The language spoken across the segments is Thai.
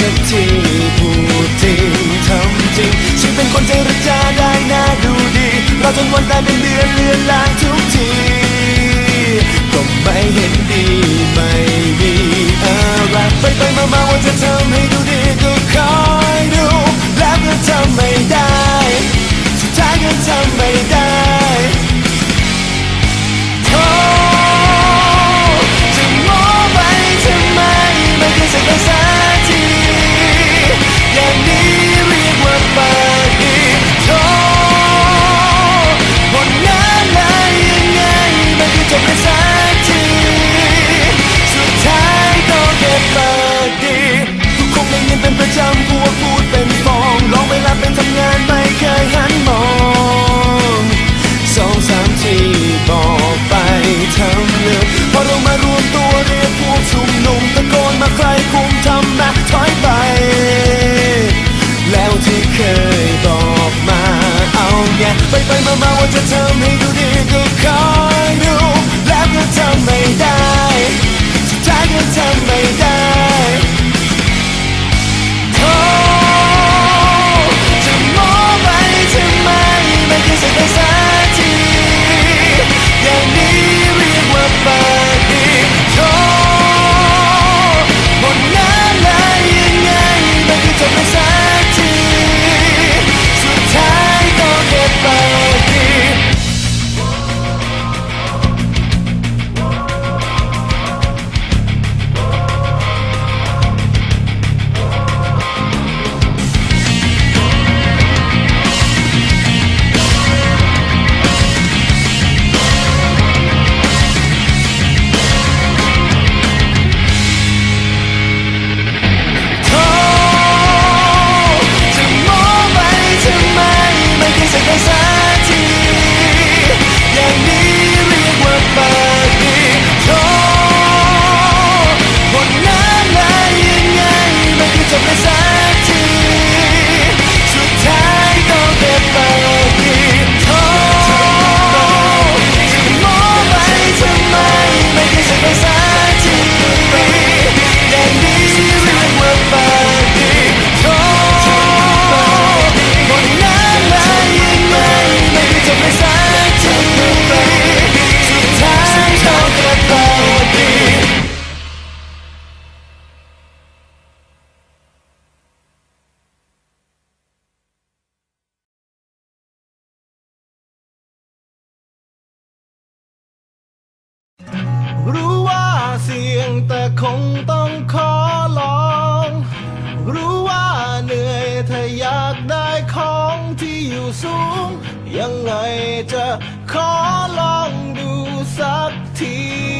สักทีพูดจริงทำจริงฉันเป็นคนเจรจาได้น่าดูดีเราจนวันตายเป็นเดือนเลือนลางทุกทีก็ไม่เห็นดีไม่มีอะไรไปไปมามาว่าจะทำให้ดูดีก็คอยดูแล้วก็ทำไม่ได้สุดท้ายก็ทำไม่ได้จะมองไปทำไมไม่เคยสัก สูง ยังไงจะขอลองดูสักที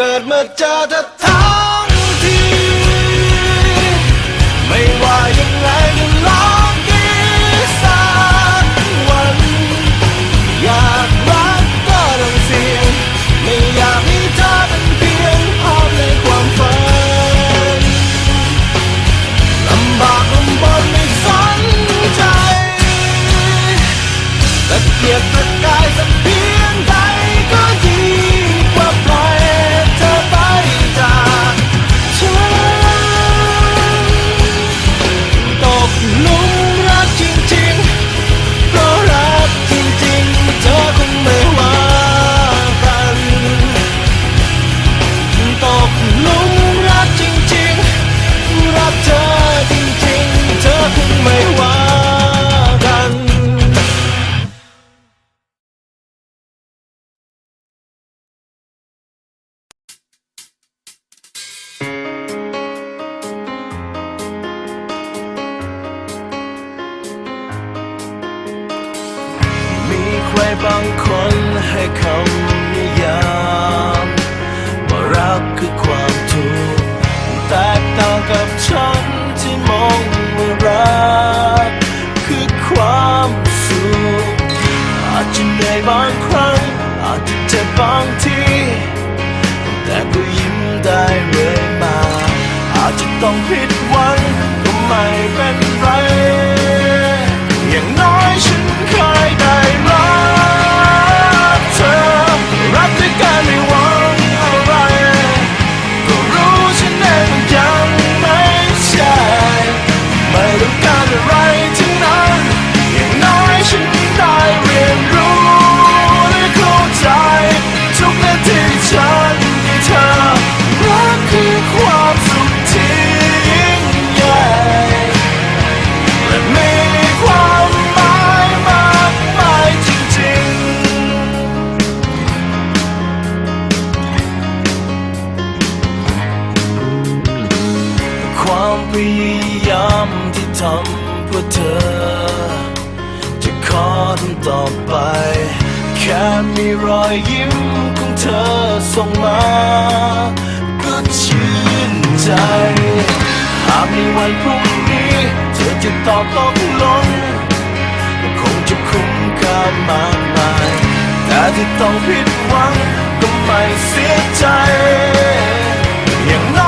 เกิดเมื่อเจอทั้งที ไม่ว่ายังไงก็ลองดีสักวัน อยากรักก็ต้องเสี่ยงไม่อยากให้เธอเป็นเพียงภาพในความฝันลำบากลำบนไม่สนใจแต่เกียด บางครั้ง อาจจะเจ็บบางที แต่ก็ยิ้มได้เลยมา อาจจะต้องผิดหวังก็ไม่เป็นไรำต่อไป แค่มีรอยยิ้มของเธอส่งมา ก็ชื่นใจ หากในวันพรุ่งนี้ เธอจะตอบตกลงก็คงจะคุ้มค่ามากมาย แต่ที่ต้องผิดหวังก็ไม่เสียใจ อย่างน้อย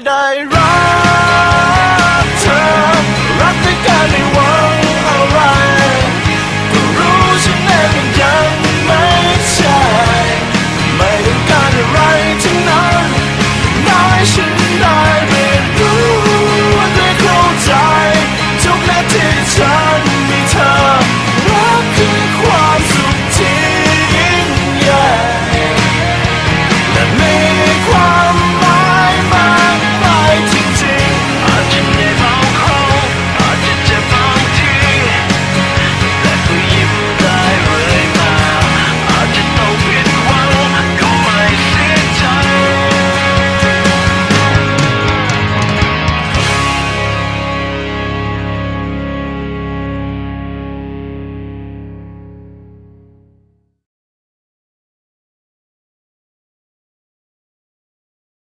die right?